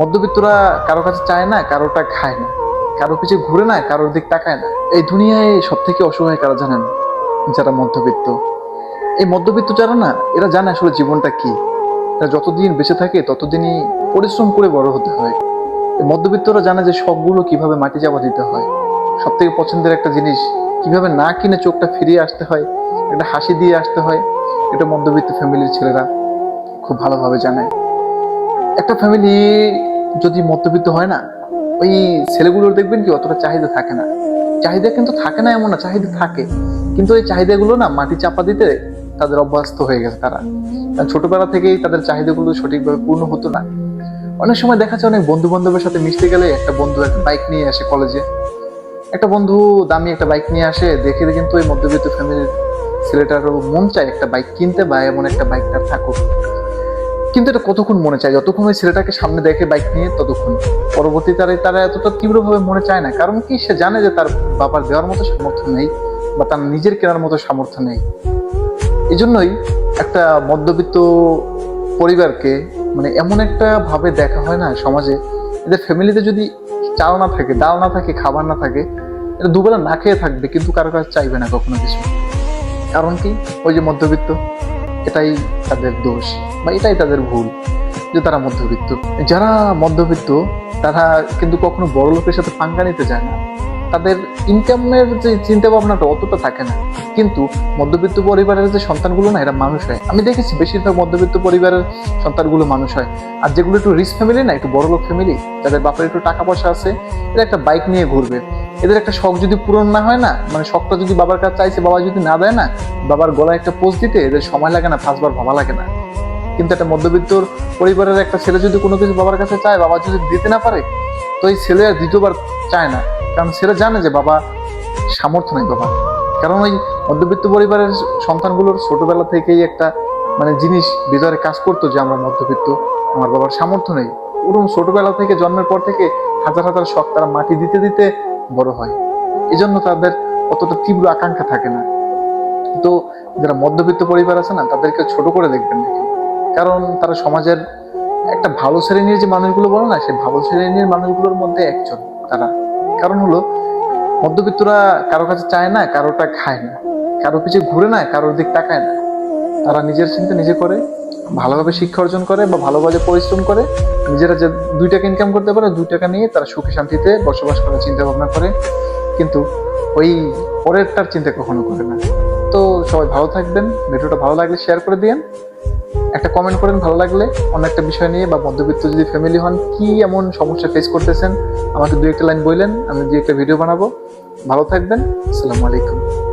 মধ্যবিত্তরা কারও কাছে চায় না, কারোটা খায় না। কারও পিছে ঘুরে না, কারোর দিক তাকায় না। এই দুনিয়ায় সব থেকে অসহায় কারা জানেন? যারা মধ্যবিত্ত। এই মধ্যবিত্ত যারা না, এরা জানে আসলে জীবনটা কি। এরা যতদিন বেঁচে থাকে, ততদিনই পরিশ্রম করে বড় হতে হয়। এই মধ্যবিত্তরা জানে যে সবগুলো কীভাবে মাটি চাপা দিতে হয়। সব থেকে পছন্দের একটা জিনিস, কীভাবে না কিনে চোখটা ফিরিয়ে আসতে হয়, একটা হাসি দিয়ে আসতে হয়, এটা মধ্যবিত্ত ফ্যামিলির ছেলেরা খুব ভালোভাবে জানে। একটা ফ্যামিলি যদি মধ্যবিত্ত হয় না, ওই ছেলেগুলোর দেখবেন কি অতটা চাহিদা থাকে না। চাহিদা কিন্তু থাকে না এমন না, চাহিদা থাকে। কিন্তু ওই চাহিদাগুলো না মাটি চাপা দিতে তাদের অভ্যস্ত হয়ে গেছে তারা। ছোটবেলা থেকেই তাদের চাহিদাগুলো সঠিকভাবে পূর্ণ হতো না। অনেক সময় দেখা যায় অনেক বন্ধু বান্ধবের সাথে মিশতে গেলে একটা বন্ধু একটা বাইক নিয়ে আসে কলেজে একটা বন্ধু দামি একটা বাইক নিয়ে আসে, দেখে কিন্তু ওই মধ্যবিত্ত ফ্যামিলির ছেলেটারও মন চায় একটা বাইক কিনতে বা এমন একটা বাইক তার থাকুক। কিন্তু এটা কতক্ষণ মনে চায়? যতক্ষণ ওই ছেলেটাকে সামনে দেখে বাইক নিয়ে, ততক্ষণ। পরবর্তীতে আর তারা এতটা তীব্রভাবে মনে চায় না। কারণ কি? সে জানে যে তার বাবার দেওয়ার মতো সামর্থ্য নেই বা তার নিজের কেনার মতো সামর্থ্য নেই। এই জন্যই একটা মধ্যবিত্ত পরিবারকে মানে এমন একটা ভাবে দেখা হয় না সমাজে এদের ফ্যামিলিতে যদি চাল না থাকে, ডাল না থাকে, খাবার না থাকে, এটা দুবেলা না খেয়ে থাকবে, কিন্তু কারও কাছে চাইবে না কখনো কিছু। কারণ কি? ওই যে মধ্যবিত্ত এটাই তাদের দোষ বা এটাই তাদের ভুল যে তারা মধ্যবিত্ত। যারা মধ্যবিত্ত, তারা কিন্তু কখনো বড় লোকের সাথে পাঙ্গা নিতে যায় না। তাদের ইনকামের যে চিন্তা ভাবনাটা অতটা থাকে না। কিন্তু মধ্যবিত্ত পরিবারের যে সন্তানগুলো না, এরা মানুষ হয়। আমি দেখেছি বেশিরভাগ মধ্যবিত্ত পরিবারের সন্তানগুলো মানুষ হয়। আর যেগুলো একটু রিচ ফ্যামিলি না, একটু বড় লোক ফ্যামিলি যাদের বাপের একটু টাকা পয়সা আছে, এরা একটা বাইক নিয়ে ঘুরবে। এদের একটা শখ যদি পূরণ না হয় না মানে শখটা যদি বাবার কাছে চাইছে, বাবা যদি না দেয় না, বাবার গলায় একটা পোস্ট দিতে এদের সময় লাগে না, পাঁচবার ভাবা লাগে না। কিন্তু একটা মধ্যবিত্তর পরিবারের একটা ছেলে যদি কোনো কিছু বাবার কাছে চায়, বাবা যদি দিতে না পারে, তো এই ছেলে আর দ্বিতীয়বার চায় না। কারণ ছেলে জানে যে বাবা সামর্থ্য নেই বাবা কারণ ওই মধ্যবিত্ত পরিবারের সন্তানগুলোর ছোটবেলা থেকেই একটা মানে জিনিস ভিতরে কাজ করতো যে আমরা মধ্যবিত্ত, আমার বাবার সামর্থ্য নেই। ওরকম ছোটবেলা থেকে, জন্মের পর থেকে হাজার হাজার শখ তারা মাটি দিতে দিতে বড় হয়। এই জন্য তাদের অতটা তীব্র আকাঙ্ক্ষা থাকে না। তো যারা মধ্যবিত্ত পরিবার আছে না, তাদেরকে ছোট করে দেখবেন না কারণ তারা সমাজের একটা ভালো শ্রেণির যে মানুষগুলো বলে না, সেই ভালো শ্রেণির মানুষগুলোর মধ্যে একজন তারা। কারণ হলো, মধ্যবিত্তরা কারও কাছে চায় না, কারোটা খায় না। কারও পিছিয়ে ঘুরে না, কারোর দিক তাকায় না। তারা নিজের চিন্তা নিজে করে ভালোভাবে শিক্ষা অর্জন করে বা ভালোভাবে পরিশ্রম করে নিজেরা যে দুই টাকা ইনকাম করতে পারে, দুই টাকা নিয়ে তারা সুখে শান্তিতে বসবাস করার চিন্তা ভাবনা করে। কিন্তু ওই পরেরটার চিন্তা কখনো করে না। তো সবাই ভালো থাকবেন। ভিডিওটা ভালো লাগলে শেয়ার করে দিয়েন। একটা কমেন্ট করেন, ভালো লাগলে। অন্য একটা বিষয় নিয়ে বা মধ্যবিত্ত যদি ফ্যামিলি হন, কি এমন সমস্যা ফেস করতেছেন? আমাকে দু একটা লাইন বললেন, আমি দু একটা ভিডিও বানাবো। ভালো থাকবেন। আসসালামু আলাইকুম।